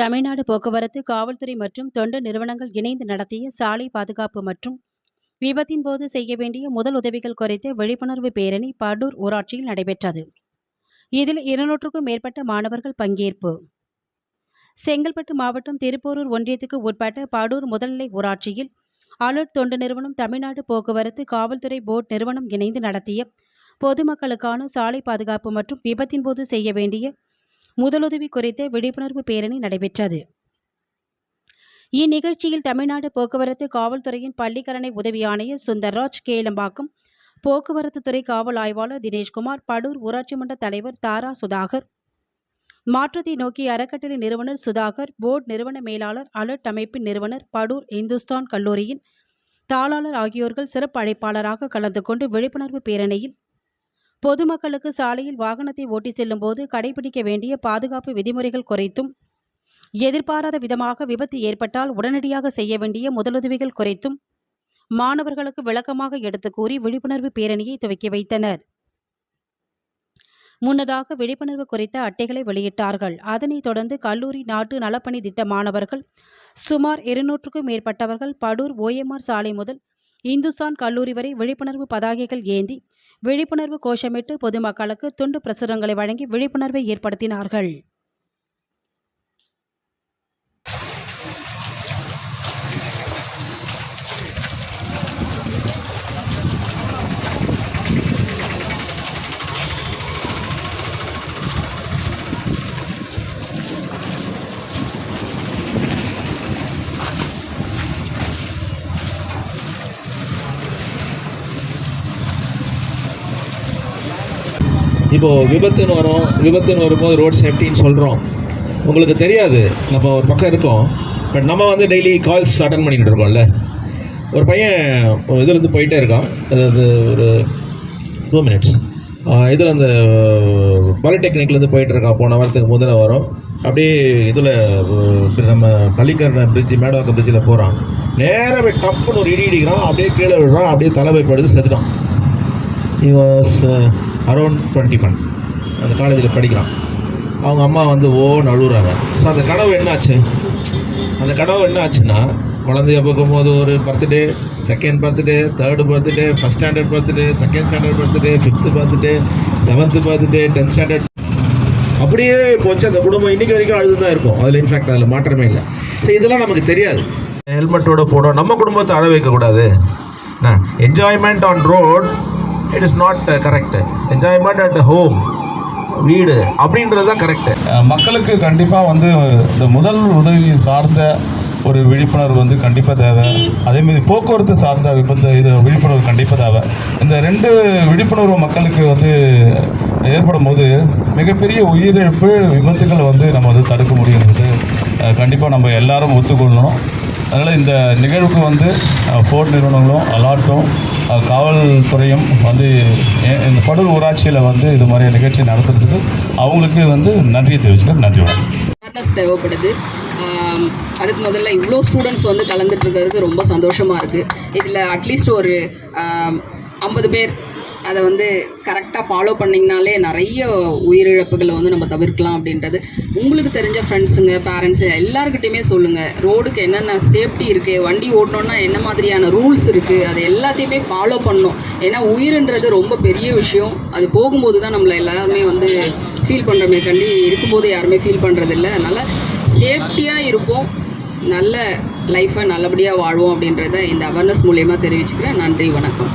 தமிழ்நாடு போக்குவரத்து காவல்துறை மற்றும் தொண்டு நிறுவனங்கள் இணைந்து நடத்திய சாலை பாதுகாப்பு மற்றும் விபத்தின் போது செய்ய வேண்டிய முதல் உதவிகள் குறித்த விழிப்புணர்வு பேரணி படூர் ஊராட்சியில் நடைபெற்றது. இதில் இருநூற்றுக்கும் மேற்பட்ட மாணவர்கள் பங்கேற்பு. செங்கல்பட்டு மாவட்டம் திருப்போரூர் ஒன்றியத்துக்கு உட்பட்ட படூர் முதல்நிலை ஊராட்சியில் அலர்ட் தொண்டு நிறுவனம் தமிழ்நாடு போக்குவரத்து காவல்துறை போர்டு நிறுவனம் இணைந்து நடத்திய பொதுமக்களுக்கான சாலை பாதுகாப்பு மற்றும் விபத்தின் போது செய்ய வேண்டிய முதலுதவி குறித்த விழிப்புணர்வு பேரணி நடைபெற்றது. இந்நிகழ்ச்சியில் தமிழ்நாடு போக்குவரத்து காவல்துறையின் பள்ளிக்கரணை உதவி ஆணையர் சுந்தர்ராஜ் கேளம்பாக்கம் போக்குவரத்து துறை காவல் ஆய்வாளர் தினேஷ்குமார் படூர் ஊராட்சி மன்ற தலைவர் தாரா சுதாகர் மாற்றத்தை நோக்கி அறக்கட்டளை நிறுவனர் சுதாகர் போர்டு நிறுவன மேலாளர் அலர்ட் அமைப்பின் நிறுவனர் படூர் இந்துஸ்தான் கல்லூரியின் தாளாளர் ஆகியோர்கள் சிறப்பு அழைப்பாளராக கலந்து கொண்டு விழிப்புணர்வு பேரணியில் பொதுமக்களுக்கு சாலையில் வாகனத்தை ஓட்டி செல்லும் போது கடைபிடிக்க வேண்டிய பாதுகாப்பு விதிமுறைகள் குறித்தும் எதிர்பாராத விதமாக விபத்து ஏற்பட்டால் உடனடியாக செய்ய வேண்டிய முதலுதவிகள் குறித்தும் மாணவர்களுக்கு விளக்கமாக எடுத்துக் கூறி விழிப்புணர்வு பேரணியை துவக்கி வைத்தனர். முன்னதாக விழிப்புணர்வு குறித்த அட்டைகளை வெளியிட்டார்கள். அதனைத் தொடர்ந்து கல்லூரி நாட்டு நலப்பணி திட்ட மாணவர்கள் சுமார் இருநூற்றுக்கும் மேற்பட்டவர்கள் படூர் ஓஎம்ஆர் சாலை முதல் இந்துஸ்தான் கல்லூரி வரை விழிப்புணர்வு பதாகைகள் ஏந்தி விழிப்புணர்வு கோஷமிட்டு பொதுமக்களுக்கு துண்டு பிரசுரங்களை வழங்கி விழிப்புணர்வை ஏற்படுத்தினார்கள். இப்போது விபத்துன்னு வரும் விபத்துன்னு வரும்போது ரோட் சேஃப்டின்னு சொல்கிறோம் உங்களுக்கு தெரியாது. நம்ம ஒரு பக்கம் இருக்கோம். பட் நம்ம வந்து டெய்லி கால்ஸ் அட்டன் பண்ணிக்கிட்டு இருக்கோம்ல. ஒரு பையன் இதுலேருந்து போயிட்டே இருக்கான். அதாவது ஒரு டூ மினிட்ஸ் இதில் அந்த பாலிடெக்னிக்லேருந்து போயிட்டு இருக்கான். போன வாரத்துக்கு முதல்ல வரும். அப்படியே இதில் நம்ம பள்ளிக்கரண பிரிட்ஜு மேடவாக்க பிரிட்ஜில் போகிறான் நேராக போய் டப்புன்னு ஒரு இடி இடிக்கிறான். அப்படியே கீழே விடுறான் அப்படியே தலைவை படுத்து செத்துட்டான். He was around twenty one. அந்த காலேஜில் படிக்கிறான். அவங்க அம்மா வந்து ஓ அழுகுறாங்க ஸோ அந்த கனவு என்னாச்சு? அந்த கனவு என்ன ஆச்சுன்னா குழந்தைய பார்க்கும்போது ஒரு birthday second birthday third birthday first standard birthday second standard birthday fifth birthday seventh birthday tenth standard அப்படியே போச்சு. அந்த குடும்பம் இன்றைக்கி வரைக்கும் அழுது தான் இருக்கும். அதில் இன்ஃபேக்ட் அதில் மாற்றமே இல்லை. ஸோ இதெல்லாம் நமக்கு தெரியாது. ஹெல்மெட்டோட போனோம் நம்ம குடும்பத்தை அழ வைக்கக்கூடாது. Enjoyment on road it is not correct enjoyment at home வீடு அப்படின்றது தான் கரெக்டு மக்களுக்கு கண்டிப்பாக வந்து இந்த முதல் உதவி சார்ந்த ஒரு விழிப்புணர்வு வந்து கண்டிப்பாக தேவை. அதேமாதிரி போக்குவரத்து சார்ந்த விபத்து இது விழிப்புணர்வு கண்டிப்பாக தேவை. இந்த ரெண்டு விழிப்புணர்வு மக்களுக்கு வந்து ஏற்படும் போது மிகப்பெரிய உயிரிழப்பு விபத்துக்களை வந்து நம்ம வந்து தடுக்க முடியுங்கிறது கண்டிப்பாக நம்ம எல்லாரும் ஒத்துக்கொள்ளணும். அதனால் இந்த நிகழ்வுக்கு வந்து ஃபோர்ட் நிறுவனங்களும் அலாட்டும் காவல்துறையும் வந்து இந்த படூர் ஊராட்சியில் வந்து இது மாதிரி நிகழ்ச்சி நடத்துறதுக்கு அவங்களுக்கு வந்து நன்றியை தெரிவிச்சுக்கிறேன். நன்றி வணக்கம். அவேர்னஸ் தேவைப்படுது. அதுக்கு முதல்ல இவ்வளோ ஸ்டூடெண்ட்ஸ் வந்து கலந்துட்டு இருக்கிறது ரொம்ப சந்தோஷமாக இருக்குது இதில் அட்லீஸ்ட் ஒரு ஐம்பது பேர் அதை வந்து கரெக்டாக ஃபாலோ பண்ணிங்கனாலே நிறைய உயிரிழப்புகளை வந்து நம்ம தவிர்க்கலாம் அப்படின்றது. உங்களுக்கு தெரிஞ்ச ஃப்ரெண்ட்ஸுங்க பேரண்ட்ஸு எல்லாருக்கிட்டையுமே சொல்லுங்கள் ரோடுக்கு என்னென்ன சேஃப்டி இருக்குது வண்டி ஓட்டணுன்னா என்ன மாதிரியான ரூல்ஸ் இருக்குது அது எல்லாத்தையுமே ஃபாலோ பண்ணணும். ஏன்னா உயிர்ன்றது ரொம்ப பெரிய விஷயம். அது போகும்போது தான் நம்மளை எல்லாருமே வந்து ஃபீல் பண்ணுறமே கண்டி இருக்கும்போது யாருமே ஃபீல் பண்ணுறதில்ல அதனால் சேஃப்டியாக இருப்போம். நல்ல லைஃப்பை நல்லபடியாக வாழ்வோம் அப்படின்றத இந்த அவேர்னஸ் மூலயமா தெரிவிச்சுக்கிறேன். நன்றி வணக்கம்.